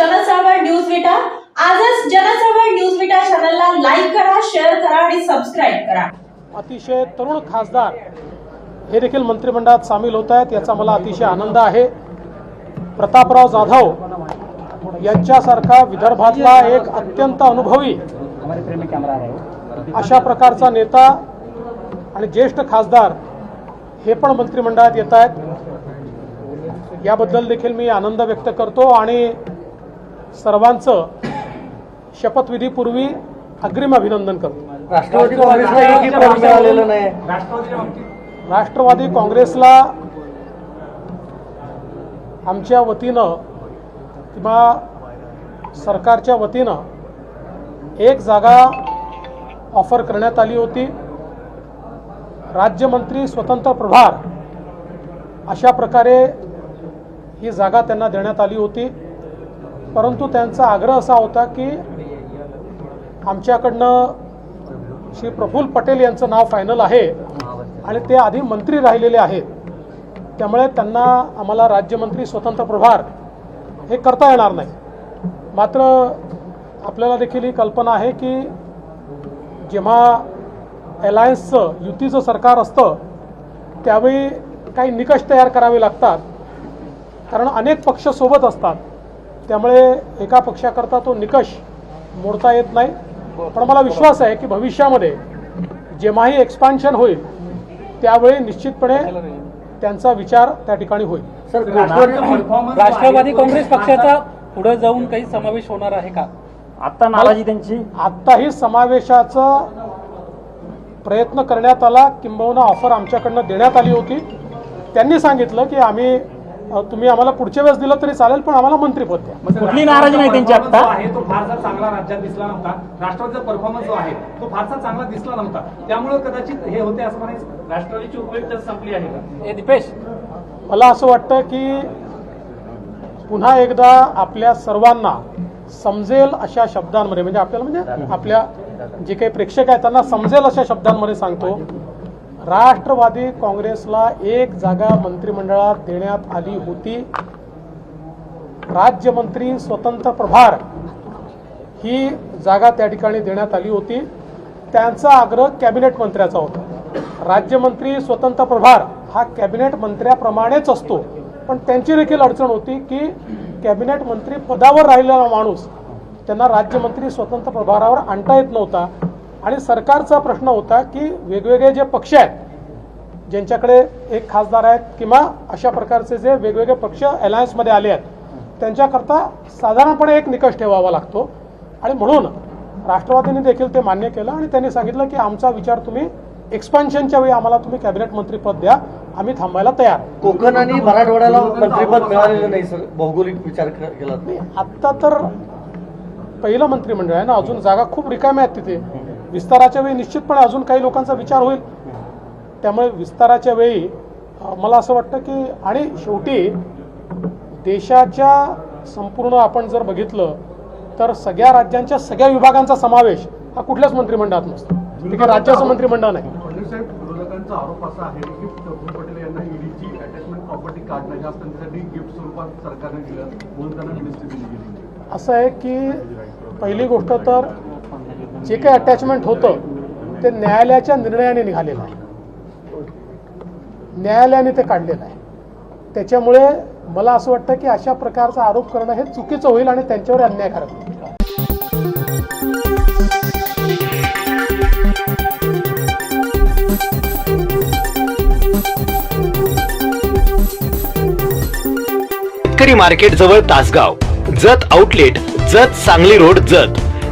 जनचळवळ news विटा. आजच जनचळवळ news विटा चॅनलला लाईक करा शेअर करा आणि सबस्क्राईब करा. अतिशय तरुण खासदार हे देखील मंत्रिमंडळात सामील होत आहेत याचा मला अतिशय आनंद आहे. प्रतापराव जाधव यांच्यासारखा विदर्भातला एक अत्यंत अनुभवी अशा प्रकारचा नेता आणि ज्येष्ठ खासदार हे पण मंत्रिमंडळात येत आहेत. याबद्दल देखील मी आनंद व्यक्त करतो आणि सर्वांचं शपथविधीपूर्वी अग्रिम अभिनंदन करतो. राष्ट्रवादी राष्ट्रवादी काँग्रेसला आमच्या वतीनं किंवा सरकारच्या वतीनं एक जागा ऑफर करण्यात आली होती. राज्यमंत्री स्वतंत्र प्रभार अशा प्रकारे ही जागा त्यांना देण्यात आली होती. परंतु त्यांचा आग्रह असा होता की आमच्याकडनं श्री प्रफुल्ल पटेल यांचं नाव फायनल आहे आणि ते आधी मंत्री राहिलेले आहेत. त्यामुळे त्यांना आम्हाला राज्यमंत्री स्वतंत्र प्रभार हे करता येणार नाही. मात्र आपल्याला देखील ही कल्पना आहे की जेव्हा अलायन्सचं युतीचं सरकार असतं त्यावेळी काही निकष तयार करावे लागतात. कारण अनेक पक्ष सोबत असतात. त्यामुळे एका पक्षाकरता तो निकष मोडता येत नाही. पण मला विश्वास आहे की भविष्यामध्ये जेव्हाही एक्सपान्शन होईल त्यावेळी निश्चितपणे त्यांचा विचार त्या ठिकाणी होईल. सर राष्ट्रवादी काँग्रेस पक्षाचा पुढे जाऊन काही समावेश होणार आहे का? आता नाराजी त्यांची. आत्ताही समावेशाचा प्रयत्न करण्यात आला. किंबहुना ऑफर आमच्याकडनं देण्यात आली होती. त्यांनी सांगितलं की आम्ही तुम्ही आम्हाला पुढच्या वेळेस दिलं तरी चालेल पण आम्हाला मंत्रीपद द्या. कुठली नाराजी नाही त्यांची आता आहे तो फारसा चांगला राज्यात दिसला नव्हता. राष्ट्रवादीचा परफॉर्मन्स जो आहे तो फारसा चांगला दिसला नव्हता. त्यामुळे कदाचित हे होते असं म्हणायचं. राष्ट्रवादीची उपयुक्तता संपली आहे का? दीपेश. मला असं वाटतं की पुन्हा एकदा आपल्या सर्वांना समजेल अशा शब्दांमध्ये म्हणजे आपल्याला म्हणजे आपल्या जे काही प्रेक्षक आहेत त्यांना समजेल अशा शब्दांमध्ये सांगतो. राष्ट्रवादी काँग्रेसला एक जागा मंत्रिमंडळात देण्यात आली होती. राज्यमंत्री स्वतंत्र प्रभार ही जागा त्या ठिकाणी देण्यात आली होती. त्यांचा आग्रह कॅबिनेट मंत्र्याचा होता. राज्यमंत्री स्वतंत्र प्रभार हा कॅबिनेट मंत्र्याप्रमाणेच असतो. पण त्यांची देखील अडचण होती की कॅबिनेट मंत्री पदावर राहिलेला माणूस त्यांना राज्यमंत्री स्वतंत्र प्रभारावर आणता येत नव्हता. आणि सरकारचा प्रश्न होता की वेगवेगळे जे पक्ष आहेत ज्यांच्याकडे एक खासदार आहेत किंवा अशा प्रकारचे जे वेगवेगळे पक्ष अलायन्समध्ये आले आहेत त्यांच्याकरता साधारणपणे एक निकष ठेवावा लागतो. आणि म्हणून राष्ट्रवादीने देखील ते मान्य केलं आणि त्यांनी सांगितलं की आमचा विचार तुम्ही एक्सपान्शनच्या वेळी आम्हाला तुम्ही कॅबिनेट मंत्रीपद द्या आम्ही थांबायला तयार. कोकण आणि मराठवाड्याला मंत्रिपद मिळालेलं नाही सर. भौगोलिक विचार केला आत्ता तर पहिलं मंत्रिमंडळ आहे ना अजून जागा खूप रिकाम्या आहेत तिथे. विस्ताराच्या वेळी निश्चितपणे अजून काही लोकांचा विचार होईल. त्यामुळे विस्ताराच्या वेळी मला असं वाटतं की आणि शेवटी देशाच्या संपूर्ण आपण जर बघितलं तर सगळ्या राज्यांच्या सगळ्या विभागांचा समावेश हा कुठल्याच मंत्रिमंडळात नसतो. ते काही राज्याचं मंत्रिमंडळ नाही. फडणवीस साहेब विरोधकांचा आरोप असा आहे की प्रफुल्ल पटेल यांना ईडीची अटॅचमेंट प्रॉपर्टी कार्ड नाही. असताना त्यासाठी गिफ्ट स्वरूपात सरकारने दिलं. म्हणून त्यांना मिनिस्ट्री दिली गेली. असं आहे की पहिली गोष्ट तर जे काही अटॅचमेंट होतं ते न्यायालयाच्या निर्णयाने निघालेलं आहे. न्यायालयाने ते काढलेलं आहे. त्याच्यामुळे मला असं वाटतं की अशा प्रकारचा आरोप करणं हे चुकीचं होईल आणि त्यांच्यावर अन्यायकारक होईल. शेतकरी मार्केट जवळ तासगाव जत आउटलेट जत सांगली रोड जत.